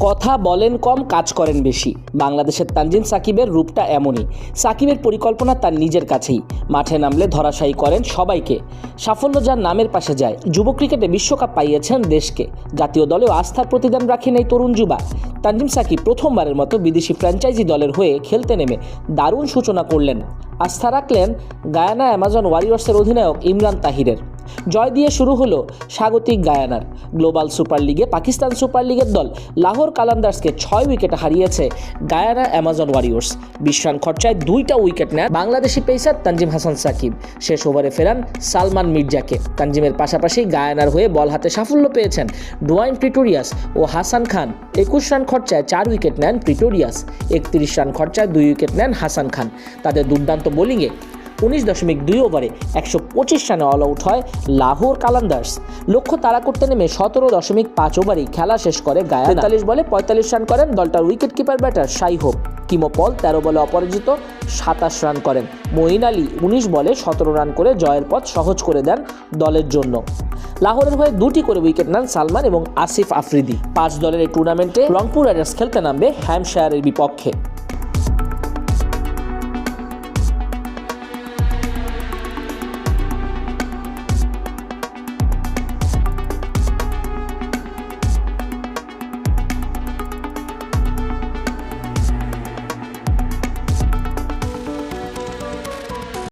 কথা বলেন কম, কাজ করেন বেশি। বাংলাদেশের তানজিম সাকিবের রূপটা এমনই। সাকিবের পরিকল্পনা তার নিজের কাছেই। মাঠে নামলে ধরাশায়ী করেন সবাইকে। সাফল্য যার নামের পাশে যায়। যুব ক্রিকেটে বিশ্বকাপ পাইয়েছেন দেশকে। জাতীয় দলেও আস্থার প্রতিদান রাখেন এই তরুণ যুবা। তানজিম সাকিব প্রথমবারের মতো বিদেশি ফ্র্যাঞ্চাইজি দলের হয়ে খেলতে নেমে দারুণ সূচনা করলেন। আস্থা রাখলেন গায়ানা অ্যামাজন ওয়ারিয়র্সের অধিনায়ক ইমরান তাহিরের। জয় দিয়ে শুরু হলো স্বাগতিক গায়ানার। গ্লোবাল সুপার লিগে পাকিস্তান সুপার লিগের দল লাহোর কালান্দার্সকে ছয় উইকেটে হারিয়েছে গায়ানা অ্যামাজন ওয়ারিয়র্স। বিশ রান খরচায় দুইটা উইকেট নেন বাংলাদেশি পেসার তানজিম হাসান সাকিব। শেষ ওভারে ফেরান সালমান মির্জাকে। তানজিমের পাশাপাশি গায়ানার হয়ে বল হাতে সাফল্য পেয়েছেন ডোয়াইন প্রিটোরিয়াস ও হাসান খান। একুশ রান খরচায় চার উইকেট নেন প্রিটোরিয়াস। একত্রিশ রান খরচায় দুই উইকেট নেন হাসান খান। তাদের দুর্দান্ত বোলিংয়ে উনিশ দশমিক দুই ওভারে একশো পঁচিশ রানে অল আউট হয় লাহোর কালান্দার্স। লক্ষ্য তাড়া করতে নেমে সতেরো দশমিক পাঁচ ওভারেই খেলা শেষ করে গায়া তেতাল্লিশ বলে পঁয়তাল্লিশ রান করেন দলটার wicket keeper batter Shai Hope Keemo Paul তেরো বলে অপরাজিত, সাতাশ রান করেন। মঈন আলী উনিশ বলে সতেরো রান করে জয়ের পথ সহজ করে দেন দলের জন্য। লাহোরের হয়ে দুটি করে উইকেট নেন সালমান এবং আসিফ আফ্রিদি। পাঁচ দলের এই টুর্নামেন্টে রংপুর রাইডার্স খেলতে নামবে হ্যামশায়ারের বিপক্ষে।